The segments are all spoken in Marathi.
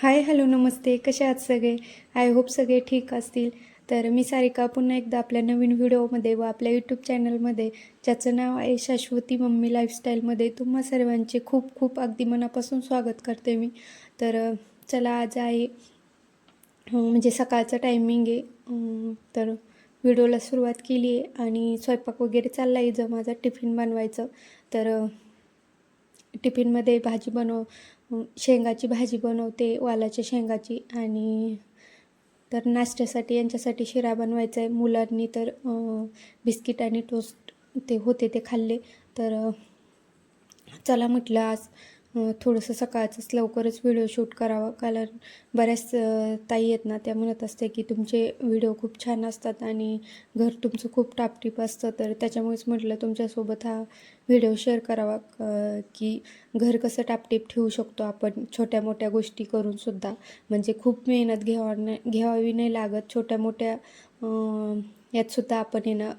हाय हॅलो नमस्ते. कसे आहात सगळे? आय होप सगळे ठीक असतील. तर मी सारिका पुन्हा एकदा आपल्या नवीन व्हिडिओमध्ये व आपल्या यूट्यूब चॅनलमध्ये ज्याचं नाव आहे शाश्वती मम्मी लाईफस्टाईलमध्ये तुम्हा सर्वांचे खूप खूप अगदी मनापासून स्वागत करते मी. तर चला आज आहे म्हणजे सकाळचं टायमिंग आहे. तर व्हिडिओला सुरुवात केली आहे आणि स्वयंपाक वगैरे चालला आहे जर माझा टिफिन बनवायचं. तर टिफिनमध्ये भाजी बनव शेंगाची भाजी बनवते वालाच्या शेंगाची आणि तर नाश्त्यासाठी यांच्यासाठी शिरा बनवायचा आहे मुलांनी तर बिस्किट आणि टोस्ट ते होते ते खाल्ले. तर चला म्हटलं आज थोडंसं सकाळचंच लवकरच व्हिडिओ शूट करावा. कारण बऱ्याच ताई आहेत ना त्या म्हणत असते की तुमचे व्हिडिओ खूप छान असतात आणि घर तुमचं खूप टापटीप असतं. तर त्याच्यामुळेच म्हटलं तुमच्यासोबत हा व्हिडिओ शेअर करावा. की घर कसं टापटीप ठेवू शकतो आपण छोट्या मोठ्या गोष्टी करूनसुद्धा म्हणजे खूप मेहनत घ्यावा नाही घ्यावी नाही लागत. छोट्या मोठ्या यातसुद्धा आपण आहे ना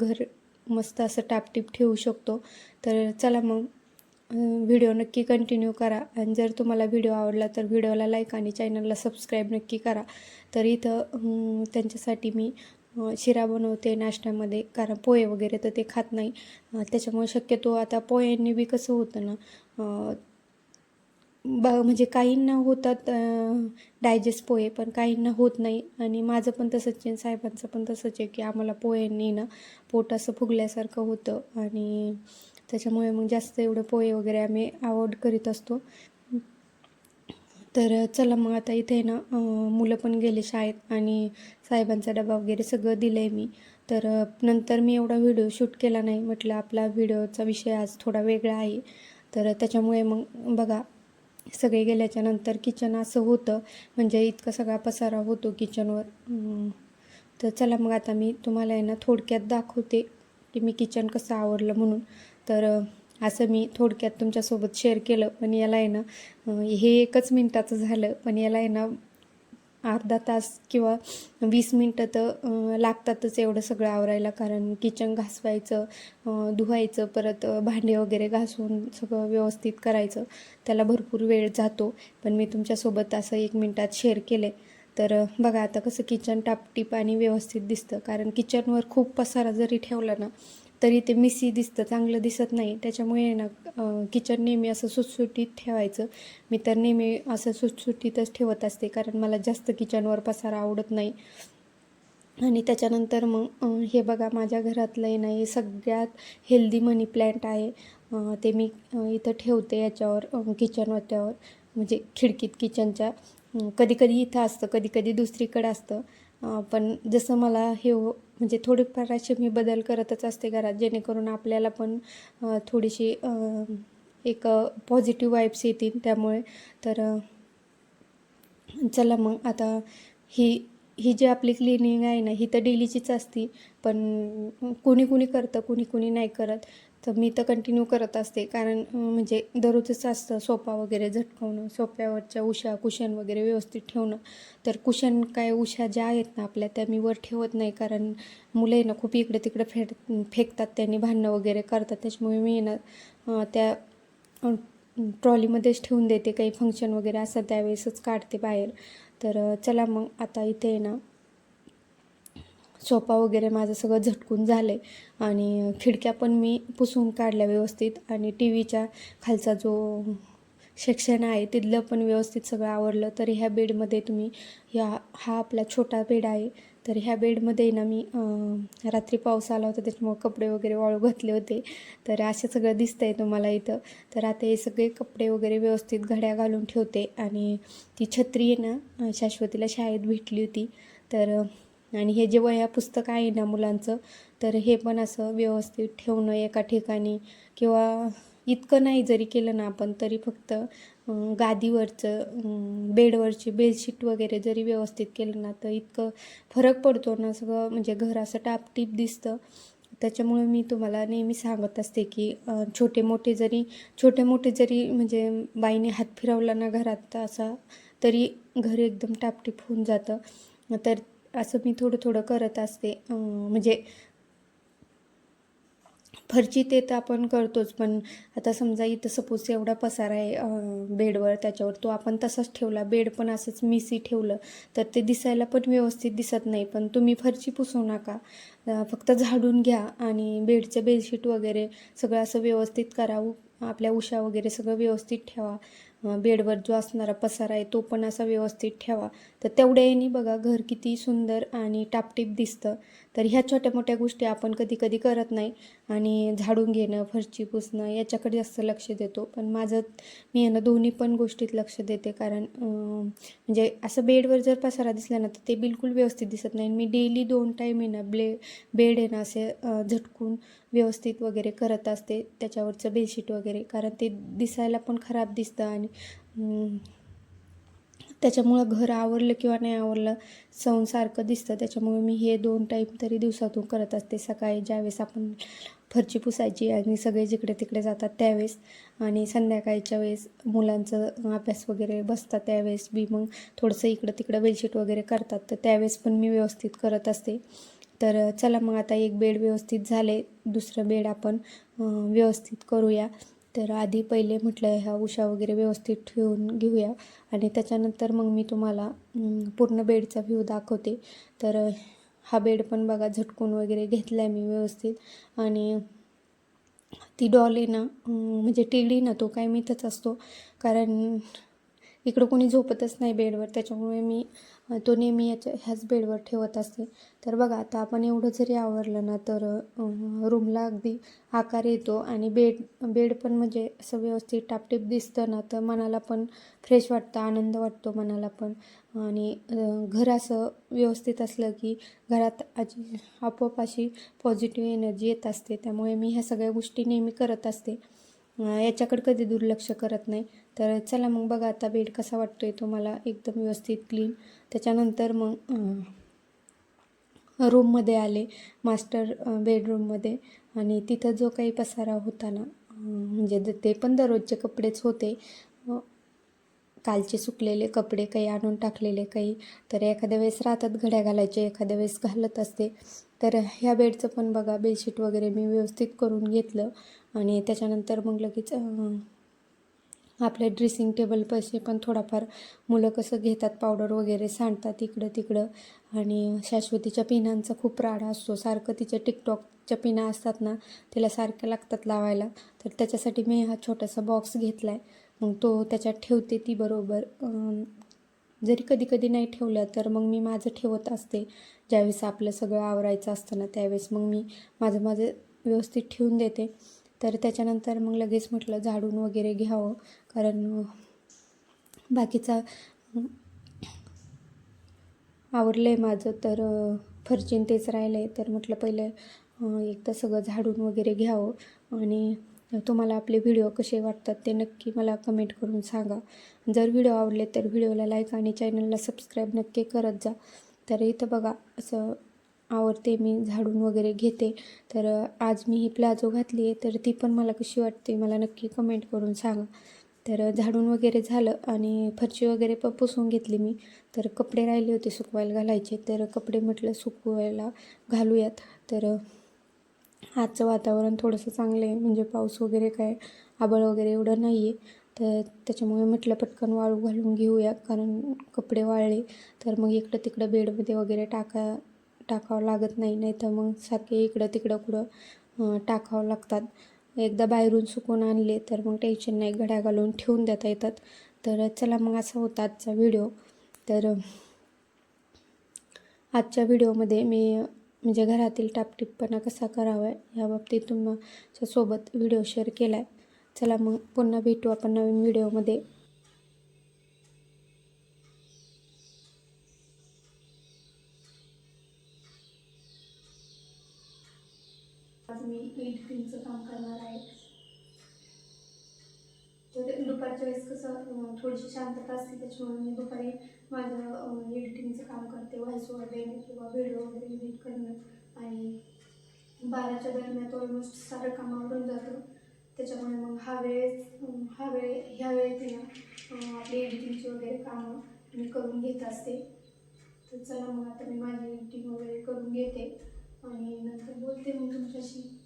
घर मस्त असं टापटीप ठेवू शकतो. तर चला मग व्हिडिओ नक्की कंटिन्यू करा. आणि जर तुम्हाला व्हिडिओ आवडला तर व्हिडिओला लाईक आणि चॅनलला सबस्क्राईब नक्की करा. तर इथं त्यांच्यासाठी मी शिरा बनवते नाश्त्यामध्ये. कारण पोहे वगैरे तर ते खात नाही. त्याच्यामुळे शक्यतो आता पोह्यांनी बी कसं होतं ना ब म्हणजे काहींना होतात डायजेस्ट पोहे पण काहींना होत नाही. आणि माझं पण तसंच आहे साहेबांचं पण तसंच आहे की आम्हाला पोह्यांनी ना पोट असं फुगल्यासारखं होतं. आणि त्याच्यामुळे मग जास्त एवढं पोहे वगैरे आम्ही अवॉइड करीत असतो. तर चला मग आता इथे ना मुलं पण गेले शाळेत आणि साहेबांचा डबा वगैरे सगळं दिलं आहे मी. तर नंतर मी एवढा व्हिडिओ शूट केला नाही म्हटलं आपला व्हिडिओचा विषय आज थोडा वेगळा आहे. तर त्याच्यामुळे मग बघा सगळे गेल्याच्यानंतर किचन असं होतं म्हणजे इतका सगळा पसारा होतो किचनवर तर चला मग आता मी तुम्हाला आहे ना थोडक्यात दाखवते. की मी किचन कसं आवडलं म्हणून. तर असं मी थोडक्यात तुमच्यासोबत शेअर केलं. पण याला आहे ना हे एकच मिनटाचं झालं. पण याला आहे ना अर्धा तास किंवा वीस मिनटं तर लागतातच एवढं सगळं आवरायला. कारण किचन घासवायचं धुवायचं परत भांडे वगैरे घासून सगळं व्यवस्थित करायचं. त्याला भरपूर वेळ जातो. पण मी तुमच्यासोबत असं एक मिनटात शेअर केले तर बघा आता कसं किचन टापटीप आणि व्यवस्थित दिसतं. कारण किचनवर खूप पसारा जरी ठेवला ना तरी ते मिसी दिसतं चांगलं दिसत नाही. त्याच्यामुळे ना किचन नेहमी असं सुटसुटीत ठेवायचं. मी तर नेहमी असं सुटसुटीतच ठेवत असते कारण मला जास्त किचनवर पसारा आवडत नाही. आणि त्याच्यानंतर मग हे बघा माझ्या घरातलं आहे ना हे सगळ्यात हेल्दी मनी प्लॅन्ट आहे. ते मी इथं ठेवते याच्यावर अं, किचन वाट्यावर. म्हणजे खिडकीत किचनच्या कधी कधी इथं असतं कधी कधी असतं. पण जसं मला हे हो म्हणजे थोडेफार असे मी बदल करतच असते घरात जेणेकरून आपल्याला पण थोडीशी एक पॉझिटिव्ह वाईब्स येतील. त्यामुळे तर चला मग आता ही ही जी आपली क्लिनिंग आहे ना ही तर डेलीचीच असती. पण कुणी कुणी करतं कुणी कुणी नाही करत. तर मी तर कंटिन्यू करत असते. कारण म्हणजे दररोजच असतं सोफा वगैरे झटकवणं सोफ्यावरच्या उशा कुशन वगैरे व्यवस्थित ठेवणं. तर कुशन काय उशा ज्या आहेत ना आपल्या त्या मी वर ठेवत नाही. कारण मुलं आहे ना खूप इकडे तिकडे फेड फेकतात त्यांनी भांडणं वगैरे करतात. त्याच्यामुळे मी ना त्या ट्रॉलीमध्येच ठेवून देते. काही फंक्शन वगैरे असं त्यावेळेसच काढते बाहेर. तर चला मग आता इथे ना सोफा वगैरे माझं सगळं झटकून झालं आहे आणि खिडक्या पण मी पुसून काढल्या व्यवस्थित. आणि टी व्हीच्या खालचा जो सेक्शन आहे तिथलं पण व्यवस्थित सगळं आवडलं तर ह्या बेडमध्ये तुम्ही ह्या हा आपला छोटा बेड आहे. तर ह्या बेडमध्ये ना मी रात्री पाऊस आला होता त्याच्यामुळे कपडे वगैरे वाळू घातले होते. तर असं सगळं दिसतं आहे तुम्हाला इथं. तर आता हे सगळे कपडे वगैरे व्यवस्थित घड्या घालून ठेवते. आणि ती छत्री आहे ना शाश्वतीला शाळेत भेटली होती. तर आणि हे जे वह्या पुस्तक आहे ना मुलांचं तर हे पण असं व्यवस्थित ठेवणं एका ठिकाणी किंवा इतकं नाही जरी केलं ना आपण तरी फक्त गादीवरचं बेडवरची बेडशीट वगैरे जरी व्यवस्थित केलं ना तर इतकं फरक पडतो ना सगळं. म्हणजे घर असं टापटीप दिसतं. त्याच्यामुळे मी तुम्हाला नेहमी सांगत असते की छोटे मोठे जरी छोटे मोठे जरी म्हणजे बाईने हात फिरवला ना घरात असा तरी घर एकदम टापटीप होऊन जातं. तर असं मी थोडं थोडं करत असते. म्हणजे फरची ते तर आपण करतोच पण आता समजा इथं सपोज एवढा पसारा आहे बेडवर त्याच्यावर तो आपण तसाच ठेवला बेड पण असंच मिसी ठेवलं तर ते दिसायला पण व्यवस्थित दिसत नाही. पण तुम्ही फरची पुसू नका. फक्त झाडून घ्या आणि बेडचं बेडशीट वगैरे सगळं असं व्यवस्थित करावं. आपल्या उशा वगैरे सगळं व्यवस्थित ठेवा. बेडवर जो असणारा पसारा आहे तो पण असा व्यवस्थित ठेवा. तर तेवढ्या बघा घर किती सुंदर आणि टापटीप दिसतं. तर ह्या छोट्या मोठ्या गोष्टी आपण कधी कधी करत नाही. आणि झाडून घेणं फरची पुसणं याच्याकडे जास्त लक्ष देतो. पण माझं मी यांना दोन्ही पण गोष्टीत लक्ष देते. कारण म्हणजे असं बेडवर जर पसारा दिसला ना तर ते बिलकुल व्यवस्थित दिसत नाही. मी डेली दोन टाईम आहे ना ब्ले बेड आहे ना असे झटकून व्यवस्थित वगैरे करत असते. त्याच्यावरचं बेडशीट वगैरे. कारण ते दिसायला पण खराब दिसतं आणि त्याच्यामुळं घर आवरलं किंवा नाही आवरलं सौंसारखं दिसतं. त्याच्यामुळे मी हे दोन टाईम तरी दिवसातून करत असते. सकाळी ज्यावेळेस आपण फरची पुसायची आणि सगळे जिकडे तिकडे जातात त्यावेळेस आणि संध्याकाळच्या वेळेस मुलांचं अभ्यास वगैरे बसतात त्यावेळेस बी मग थोडंसं इकडं तिकडं बेडशीट वगैरे करतात. तर त्यावेळेस पण मी व्यवस्थित करत असते. तर चला मग आता एक बेड व्यवस्थित झाले. दुसरं बेड आपण व्यवस्थित करूया. तर आधी पहिले म्हटलं ह्या उशा वगैरे व्यवस्थित ठेवून घेऊया. आणि त्याच्यानंतर मग मी तुम्हाला पूर्ण बेडचा व्ह्यू दाखवते. तर हा बेड पण बघा झटकून वगैरे घेतला आहे मी व्यवस्थित. आणि ती डॉल आहे ना म्हणजे टेडी ना तो काय मीतच असतो. कारण इकडं कोणी झोपतच नाही बेडवर त्याच्यामुळे मी तो नेहमी याच्या ह्याच बेडवर ठेवत असते. तर बघा आता आपण एवढं जरी आवरलं ना तर रूमला अगदी आकार येतो आणि बेड बेड पण म्हणजे असं व्यवस्थित टापटीप दिसतं ना तर मनाला पण फ्रेश वाटतं आनंद वाटतो मनाला पण. आणि घर असं व्यवस्थित असलं की घरात अशी आपोआप अशी पॉझिटिव्ह एनर्जी येत असते. त्यामुळे मी ह्या सगळ्या गोष्टी नेहमी करत असते. याच्याकडे कधी दुर्लक्ष करत नाही. तर चला मग बघा आता बेड कसा वाटतो आहे तो मला एकदम व्यवस्थित क्लीन त्याच्यानंतर मग रूममध्ये आले मास्टर बेडरूममध्ये आणि तिथं जो काही पसारा होता ना म्हणजे द- ते पण दररोजचे कपडेच होते. कालचे सुकलेले कपडे काही आणून टाकलेले काही. तर एखाद्या वेळेस राहतात घड्या घालायचे एखाद्या वेळेस घालत असते. तर ह्या बेडचं पण बघा बेडशीट वगैरे मी व्यवस्थित करून घेतलं. आणि त्याच्यानंतर मग लगेच आपल्या ड्रेसिंग टेबलपाशी पण थोडाफार मुलं कसं घेतात पावडर वगैरे सांडतात इकडं तिकडं. आणि शाश्वतीच्या पिनांचा खूप राडा असतो. सारखं तिच्या टिकटॉकच्या पिना असतात ना तिला सारख्या लागतात लावायला. तर त्याच्यासाठी मी हा छोटासा बॉक्स घेतला आहे मग तो त्याच्यात ठेवते ती बरोबर. जरी कधी कधी नाही ठेवलं तर मग मी माझं ठेवत असते. ज्यावेळेस आपलं सगळं आवरायचं असतं ना त्यावेळेस मग मी माझं माझं व्यवस्थित ठेवून देते. तर त्याच्यानंतर मग लगेच म्हटलं झाडून वगैरे घ्यावं. कारण बाकीचा आवरलं आहे माझं तर अं, फरचीन तेच राहिलं आहे तर म्हटलं पहिले एकदा सगळं झाडून वगैरे घ्यावं. आणि तुम्हाला आपले व्हिडिओ कसे वाटतात ते नक्की मला कमेंट करून सांगा. जर व्हिडिओ आवडले तर व्हिडिओला लाईक आणि चॅनलला सबस्क्राईब नक्की करत जा. तर इथं बघा असं आवडते मी झाडून वगैरे घेते. तर आज मी ही प्लाझो घातली आहे तर ती पण मला कशी वाटते मला नक्की कमेंट करून सांगा. तर झाडून वगैरे झालं आणि फरची वगैरे पण पुसून घेतली मी. तर कपडे राहिले होते सुकवायला घालायचे. तर कपडे म्हटलं सुकवायला घालूयात. तर आजचं वातावरण थोडंसं चांगलं आहे. म्हणजे पाऊस वगैरे काय आबळ वगैरे एवढं नाही आहे तर त्याच्यामुळे म्हटलं पटकन वाळू घालून घेऊया. कारण कपडे वाळले. तर मग इकडं तिकडं बेडमध्ये वगैरे टाका टाकावं लागत नाही नाही तर मग सारखे इकडं तिकडं कुठं टाकावं लागतात. एकदा बाहेरून सुकून आणले तर मग टेन्शन नाही घड्या घालून ठेवून देता येतात. तर चला मग असा होता आजचा व्हिडिओ तर आजच्या व्हिडिओमध्ये मी म्हणजे घरातील टापटीपपणा कसा करावा या बाबतीत तुमच्यासोबत व्हिडिओ शेअर केला आहे चला मग पुन्हा भेटू आपण नवीन व्हिडिओमध्ये आज मी एडिटिंगचं काम करणार आहे. तर दुपारच्या वेळेस कसं थोडीशी शांतता असते त्याच्यामुळे मी दुपारी माझं एडिटिंगचं काम करते व्हॉइस ओव्हर देणं किंवा व्हिडिओ वगैरे एडिट करणं. आणि बाराच्या दरम्यान ऑलमोस्ट सारं कामावरून जातं. त्याच्यामुळे मग हा वेळेस हा वेळ ह्या वेळेत ना आपली एडिटिंगची वगैरे कामं मी करून घेत असते. तर चला मग आता मी माझी एडिटिंग वगैरे करून घेते. आणि नंतर बोलते मग तुमच्याशी.